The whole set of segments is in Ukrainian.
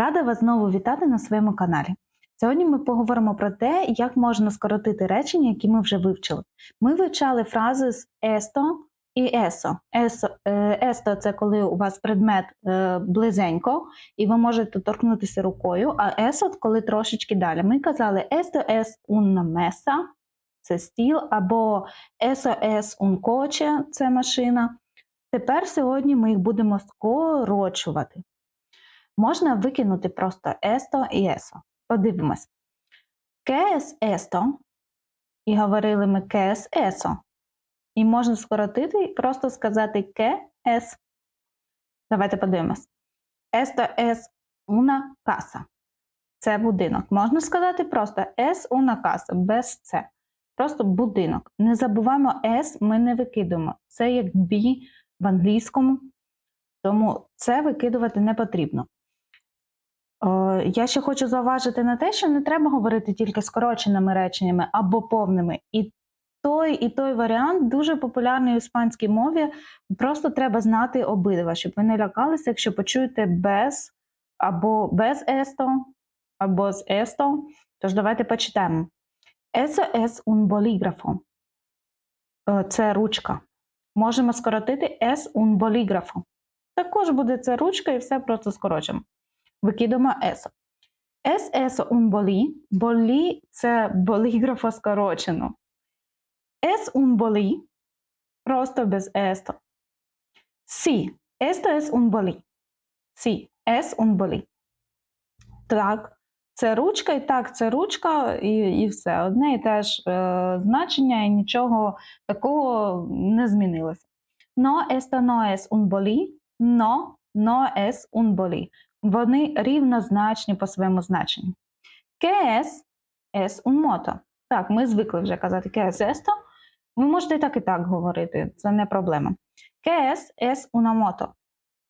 Рада вас знову вітати на своєму каналі. Сьогодні ми поговоримо про те, як можна скоротити речення, які ми вже вивчили. Ми вивчали фрази з есто і есо. Есо, е, есто це коли у вас предмет е, близенько, і ви можете торкнутися рукою, а есо коли трошечки далі. Ми казали есто ес una mesa, це стіл, або есо ес un coche, це машина. Тепер сьогодні ми їх будемо скорочувати. Можна викинути просто есто і есо. Подивимось. Кес есто. І говорили ми кес есо. І можна скоротити і просто сказати ке ес. Давайте подивимось. Есто ес уна каса. Це будинок. Можна сказати просто ес уна каса, без це. Просто будинок. Не забуваємо ес, ми не викидуємо. Це як бі в англійському, тому це викидувати не потрібно. Я ще хочу зауважити на те, що не треба говорити тільки скороченими реченнями або повними. І той, і той варіант дуже популярний у іспанській мові. Просто треба знати обидва, щоб ви не лякалися, якщо почуєте без або без есто, або з есто. Тож давайте почитаємо. Eso es un bolígrafo. Е, Це ручка. Можемо скоротити es un bolígrafo. Також буде це ручка і все просто скорочимо. Викидаємо есо. Eso un bolí. Болі це боліграфа скорочено. Un bolí. Просто без есто. Es un bolí. Sí, es un bolí. Так, це ручка, і так, це ручка, і, і все. Одне і те ж е, значення, і нічого такого не змінилося. No, esto no es un bolí. No, no es. Вони рівнозначні по своєму значенню. Es, es un. Так, ми звикли вже казати es esto. Ви можете так, і так говорити, це не проблема. Es una moto.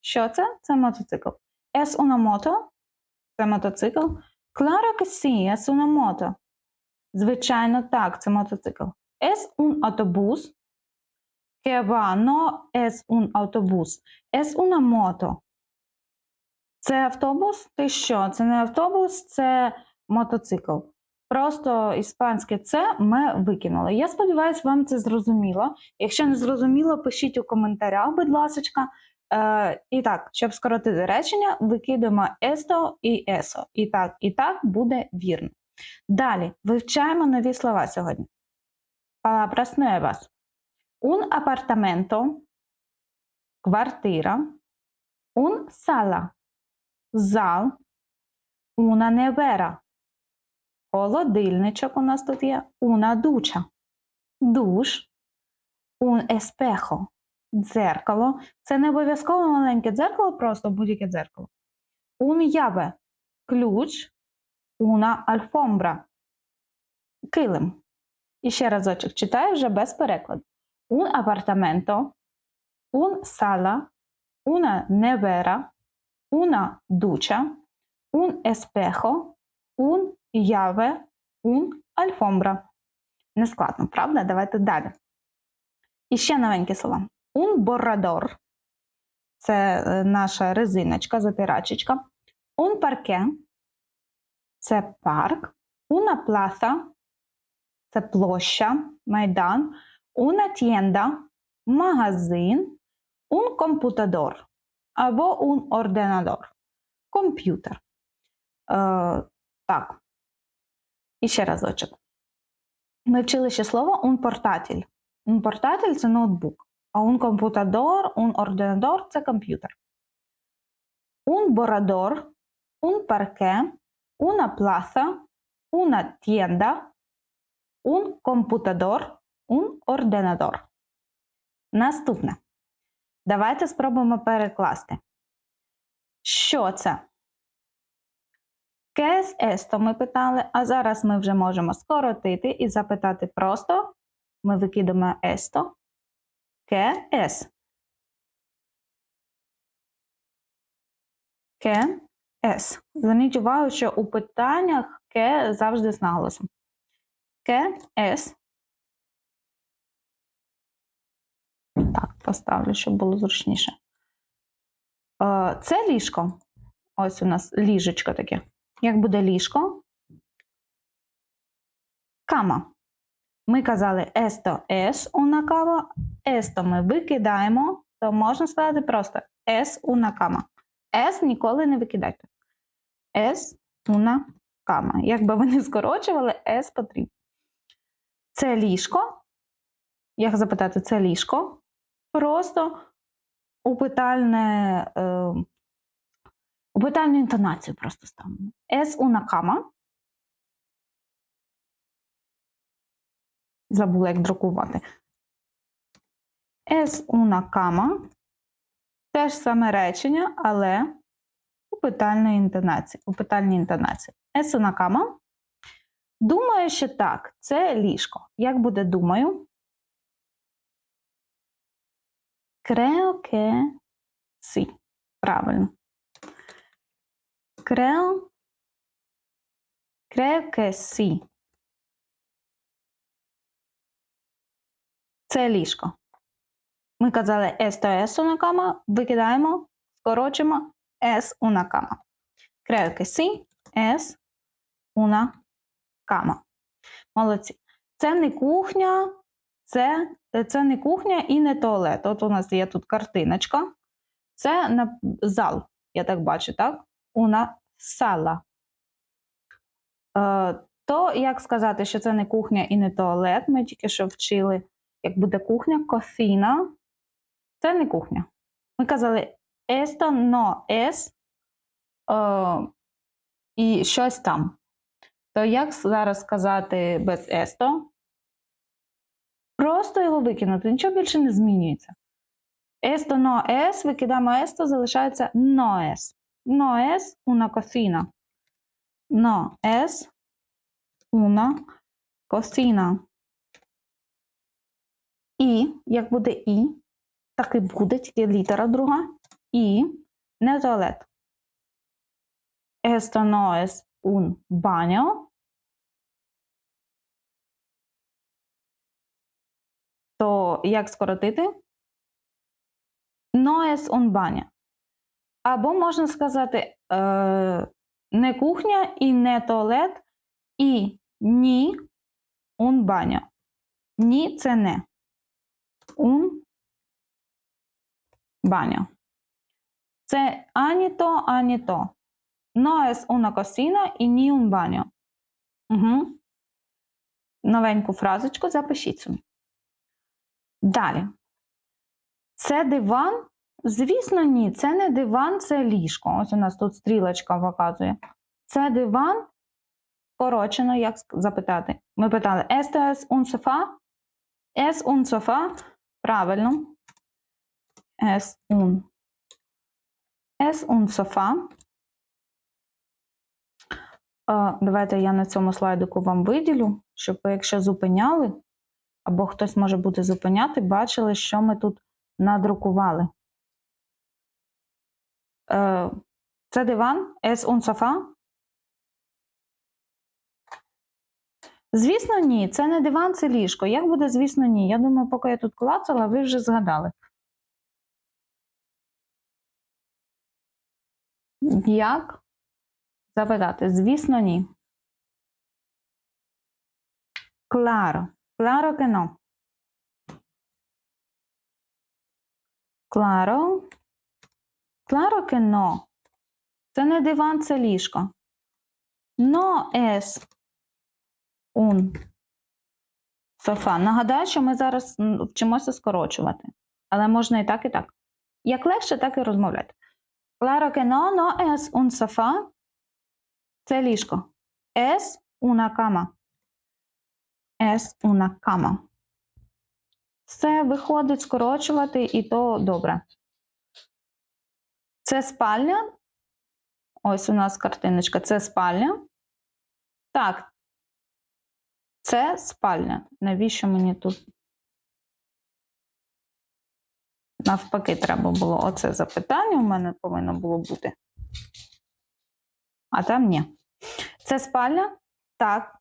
Що це? Це мотоцикл. Una moto. Це мотоцикл. Sí, es una moto. Звичайно, так, це мотоцикл. Es un autobús. Que va, no es un autobús. Це автобус? Ти що? Це не автобус, це мотоцикл. Просто іспанське це ми викинули. Я сподіваюся, вам це зрозуміло. Якщо не зрозуміло, пишіть у коментарях, будь ласка. Е, і так, щоб скоротити речення, викидаємо есто і есо. І так, і так буде вірно. Далі вивчаємо нові слова сьогодні. Palabras nuevas. Un apartamento, квартира, un sala, зал, una nevera, холодильничок у нас тут є, una ducha, душ, un espejo, дзеркало. Це не обов'язково маленьке дзеркало, просто будь-яке дзеркало. Un llave, ключ, una alfombra, килим. І ще разочок читаю вже без перекладу. Un apartamento, un sala, una nevera, una ducha, un espejo, un llave, un alfombra. Нескладно, правда? Давайте далі. І ще новенькі слова. Un borrador. Це е, наша резиночка, затирачечка. Un parquet. Це парк. Una plaza. Це площа, майдан. Una tienda. Магазин. Un computador або un ordenador. Комп'ютер. Е, так. І ще разочок. Ми вчили ще слово un portátil. Un portátil – це ноутбук, а un computador, un ordenador – це комп'ютер. Un borrador, un parquet, una plaza, una tienda, un computador, un ordenador. Наступне. Давайте спробуємо перекласти. Що це? Кес есто ми питали, а зараз ми вже можемо скоротити і запитати просто. Ми викидаємо есто. Ке ес. Ке ес. Зверніть увагу, що у питаннях ке завжди з наголосом. Ке. Так, поставлю, щоб було зручніше. Е, Це ліжко. Ось у нас ліжечко таке. Як буде ліжко? Кама. Ми казали есто ес una cama, есто ми викидаємо, то можна сказати просто es una cama. С ніколи не викидайте. Es una cama. Якби ви не скорочували, С потрібно. Це ліжко. Як запитати, це ліжко? Просто у питальне, е, у питальну інтонацію просто ставимо. Es una cama. Забула, як друкувати. Es una cama. Те ж саме речення, але у питальній інтонації. У питальній інтонації. Es una cama. Думаю, що так, це ліжко. Як буде думаю? Creo que sí. Правильно. Creo, creo que sí. Це ліжко. Ми казали esto es una cama, викидаємо, скорочимо es una cama. Creo que sí, es una cama. Молодці. Це не кухня, це, це не кухня і не туалет. От у нас є тут картиночка. Це на зал, я так бачу, так? Una sala. Е, то як сказати, що це не кухня і не туалет, ми тільки що вчили, як буде кухня, кофіна. Це не кухня. Ми казали esto no es е, і щось там. То як зараз сказати без esto? Просто його викинути, нічого більше не змінюється. Esto no es, викидаємо esto, залишається no es. No es una cocina. No es una cocina. І, як буде і, так і буде, тільки літера друга. І не туалет. Esto no es un baño. То як скоротити? No es un baño. Або можна сказати е, не кухня і не туалет, і ні un baño. Ні це не. Un baño. Це ані то, ані то. No es una cocina і ні un baño. Угу. Новеньку фразочку запишіть собі. Далі. Це диван? Звісно, ні. Це не диван, це ліжко. Ось у нас тут стрілочка показує. Це диван. Скорочено, як запитати? Ми питали: es un sofá? Es un sofá? Правильно. Es un. Es un sofá. Е, Давайте я на цьому слайдику вам виділю, щоб ви, якщо зупиняли, або хтось може буде зупиняти, бачили, що ми тут надрукували. Е, Це диван es un sofá? Звісно, ні. Це не диван, це ліжко. Як буде, звісно, ні. Я думаю, поки я тут клацала, ви вже згадали. Як запитати? Звісно, ні. Claro. Claro que no. Claro. Claro que no. Це не диван, це ліжко. No es un sofá. Нагадаю, що ми зараз вчимося скорочувати. Але можна і так, і так. Як легше, так і розмовляти. Claro que no, no es un sofá. Це ліжко. Es una cama. Es una cama. Все виходить скорочувати, і то добре. Це спальня. Ось у нас картиночка. Це спальня. Так. Це спальня. Навіщо мені тут? Навпаки, треба було оце запитання у мене повинно було бути. А там ні. Це спальня? Так.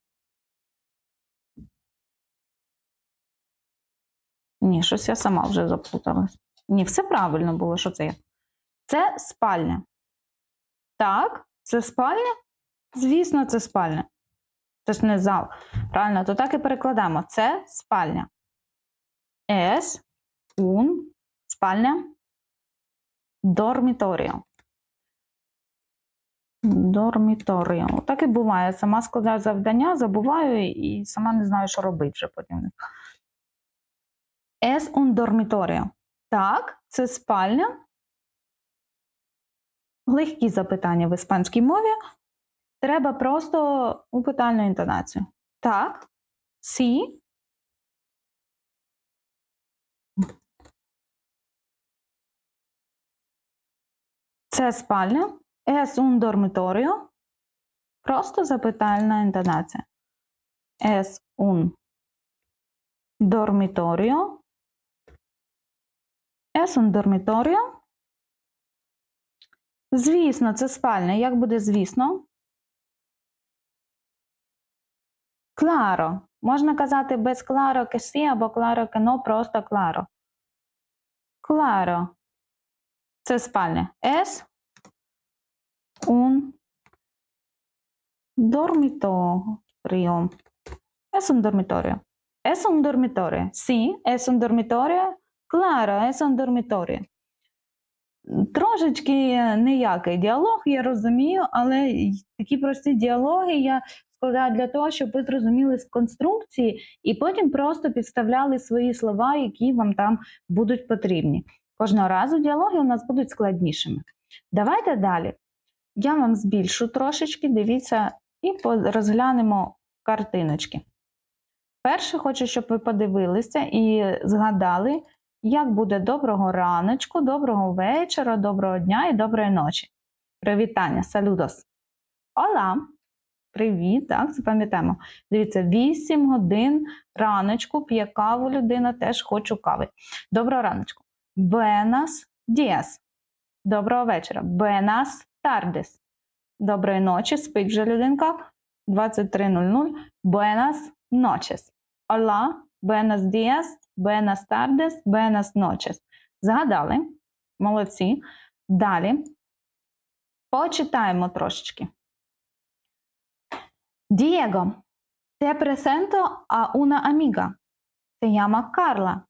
Ні, щось я сама вже заплуталась. Ні, все правильно було, що це є. Це спальня. Так, це спальня? Звісно, це спальня. Це ж не зал. Правильно, то так і перекладаємо. Це спальня. Es un спальня. Dormitorio. Dormitorio. Так і буває. Сама складаю завдання, забуваю і сама не знаю, що робити вже потім. Es un dormitorio. Так, це спальня. Легкі запитання в іспанській мові. Треба просто у питальну інтонацію. Так, сі. Це спальня. Es un dormitorio. Просто запитальна інтонація. Es un dormitorio. Es un dormitorio. Звісно, це спальня. Як буде звісно? Claro. Можна казати без claro que sí або claro que no, просто claro. Claro. Це спальня. Es un dormitorio. Es un dormitorio. Es un dormitorio. Sí, es un dormitorio. Claro, es un. Трошечки ніякий діалог, я розумію, але такі прості діалоги я складаю для того, щоб ви зрозуміли з конструкції і потім просто підставляли свої слова, які вам там будуть потрібні. Кожного разу діалоги у нас будуть складнішими. Давайте далі. Я вам збільшу трошечки, дивіться, і розглянемо картиночки. Перше, хочу, щоб ви подивилися і згадали, як буде доброго раночку, доброго вечора, доброго дня і доброї ночі. Привітання, салюдос. Ола! Привіт, так, запам'ятаємо. Дивіться, 8 годин раночку п'є каву людина, теж хочу кави. Доброго раночку. Buenas días. Доброго вечора. Buenas tardes. Доброї ночі. Спить вже людинка. 23.00. Buenas noches. Hola. Buenos días. Buenas tardes. Buenas noches. Згадали? Молодці. Далі. Почитаємо трошечки. Diego, te presento a una amiga. Se llama Carla.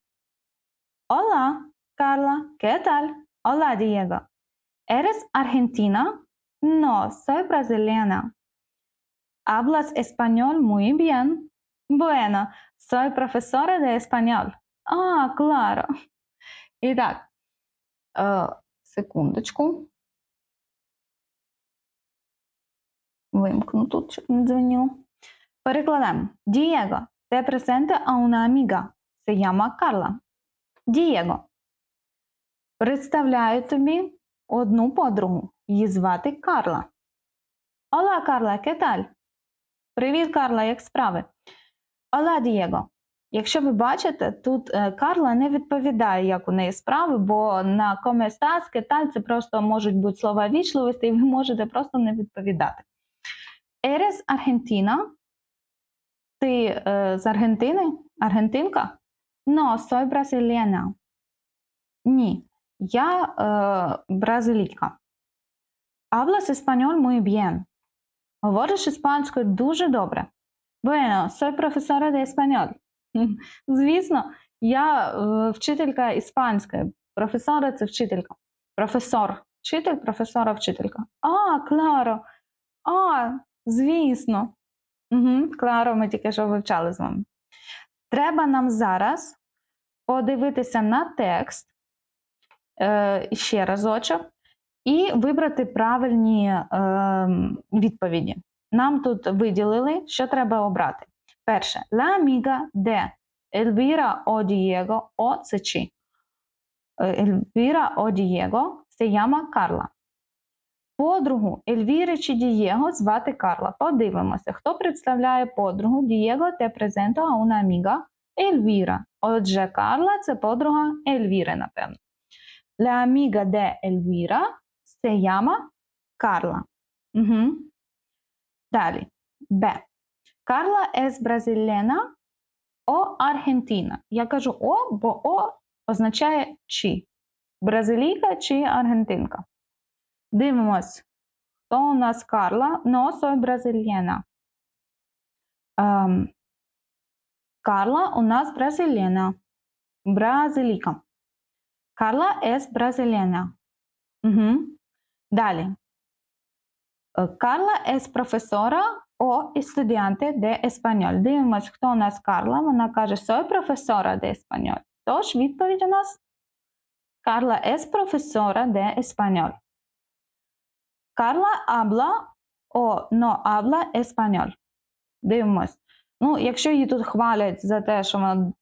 Hola, Carla, ¿qué tal? Hola, Diego. ¿Eres argentina? No, soy brasileña. ¿Hablas español muy bien? Bueno, soy profesora de español. Ah, claro. Итак, е, секундочку. Вимкну тут, щоб не дзвонило. Перекладаємо. Diego, te presento a una amiga. Se llama Carla. Diego. Представляю тобі одну подругу. Її звати Карла. Ола, Карла, ¿qué tal? Привіт, Карла, як справи? Ола, Дієго. Якщо ви бачите, тут е, Карла не відповідає, як у неї справи, бо на «Come estás?», це просто можуть бути слова вічливості, і ви можете просто не відповідати. Eres Argentina? Ти е, з Аргентини? Аргентинка? No, soy brasileña. Ні, я е, бразилійка. Hablas español muy bien. Говориш іспанською дуже добре. Bueno, soy profesora de español. Звісно, я е, вчителька іспанської. Професора це вчителька. Професор. Вчитель, професора, вчителька. А, Кларо. А, звісно. Угу, Кларо, ми тільки що вивчали з вами. Треба нам зараз подивитися на текст е, ще разочок і вибрати правильні е, відповіді. Нам тут виділили, що треба обрати. Перше, la amiga de Elvira o Diego o. Е, Elvira o Diego se llama Carla. Подругу Ельвіри чи Дієго звати Карла. Подивимося, хто представляє подругу Дієго те презенто а una amiga Ельвіра. Отже, Карла це подруга Ельвіри, напевно. La amiga de Elvira se llama Carla. Угу. Далі. Б. Карла es brasileña o argentina. Я кажу о, бо о означає чи. Бразилійка чи аргентинка. Дивимось, Хто у нас Карла? Soy brasileña. Ем, Карла у нас бразилена. Бразиліка. Карла es brasileña. Угу. Далі. Карла es profesora o estudiante de español. Дивимось, хто у нас Карла. Вона каже, soy profesora de español. Тож відповідь у нас Карла es profesora de español. Карла habla o no habla español. Дивимось. Ну, якщо її тут хвалять за те, що вона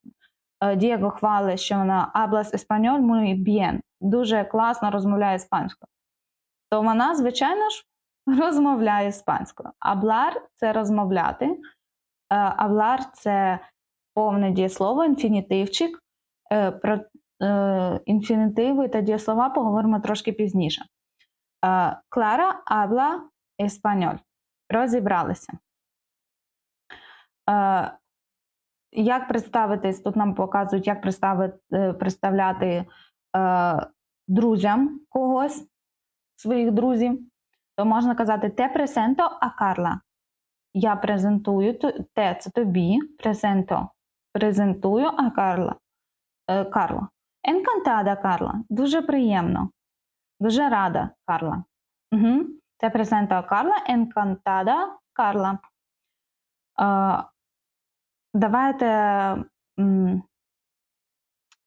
е, Дієго хвалить, що вона hablas español muy bien, дуже класно розмовляє іспанською, то вона, звичайно ж, розмовляє іспанською. Hablar – це розмовляти. Е, Hablar – це повне дієслово, інфінітивчик. Е, Про е, інфінітиви та дієслова поговоримо трошки пізніше. Е, Клара habla español. Розібралися. Е, Як представитись? Тут нам показують, як е, представляти е, друзям когось, своїх друзів. То можна казати те пресенто а Карла. Я презентую те, це тобі, презенто. Презентую а Карла. Е, Карло. Енкантада Карла. Дуже приємно. Дуже рада, Карла. Угу. Те презенто а Карла. Енкантада Карла. Е, давайте.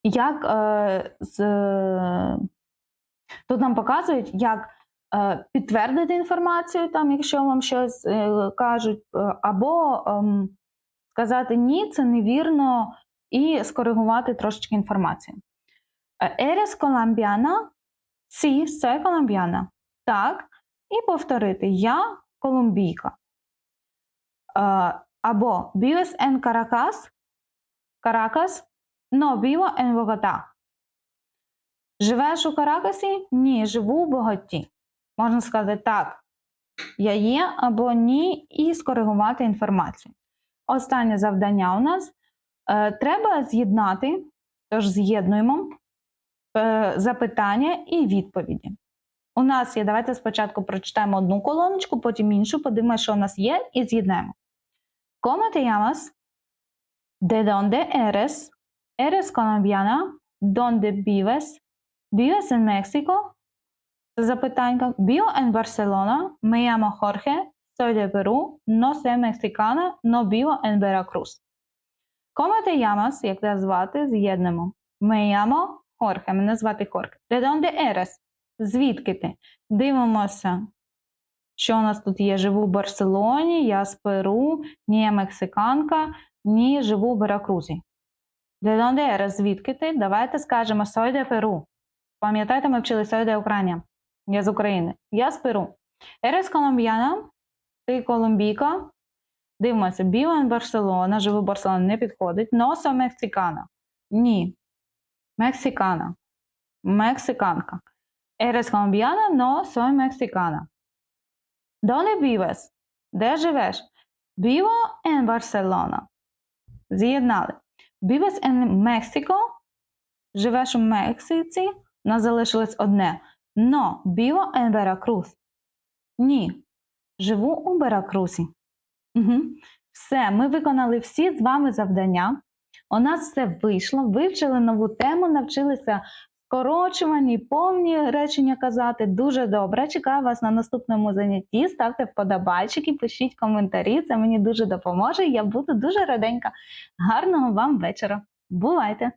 Як е, з, тут нам показують, як підтвердити інформацію, там, якщо вам щось е, кажуть, е, або ем, сказати ні, це невірно, і скоригувати трошечки інформацію. Е, Eres colombiana? Sí, soy colombiana. Так. І повторити Я колумбійка. Е, Або vives en Caracas? Caracas? No, vivo en Bogotá. Живеш у Каракасі? Ні, живу в Боготі. Можна сказати так. Я є або ні, і скоригувати інформацію. Останнє завдання у нас е, треба з'єднати, тож з'єднуємо е, запитання і відповіді. У нас є, давайте спочатку прочитаємо одну колоночку, потім іншу, подивимося, що у нас є, і з'єднаємо. ¿Cómo te llamas? ¿De dónde eres? ¿Eres colombiana? ¿Dónde vives? ¿Vives en México? Запитанька. Vivo en Barcelona. Me llamo Jorge. Soy de Perú. No soy mexicana. No vivo en Veracruz. ¿Cómo te? Як тебе звати? З'єднемо. Me llamo Jorge. Мене звати Jorge. ¿De dónde eres? Звідки ти? Дивимося, що у нас тут є. Живу в Барселоні, я з Перу, ні я мексиканка, ні живу в Веракрузі. ¿De dónde eres? Звідки ти? Давайте скажемо soy de Perú. Пам'ятаєте, ми вчили soy de Україна. Я з України. Я з Перу. Eres colombiana? Ти колумбійка? Дивимося, en Барселона, живу в Барселоні, не підходить. Soy mexicana. Ні. Мексикана. Мексиканка. Eres colombiana? No soy mexicana. ¿Dónde vives? Де живеш? Vivo en Barcelona. З'єднали. Vives en Mexico? Живеш у Мексиці? У нас залишилось одне. No, vivo en Veracruz. Ні. Живу у Веракрузі. Угу. Все, ми виконали всі з вами завдання. У нас все вийшло. Вивчили нову тему, навчилися скорочувані, повні речення казати. Дуже добре. Чекаю вас на наступному занятті. Ставте вподобайчики, пишіть коментарі. Це мені дуже допоможе. Я буду дуже раденька. Гарного вам вечора. Бувайте!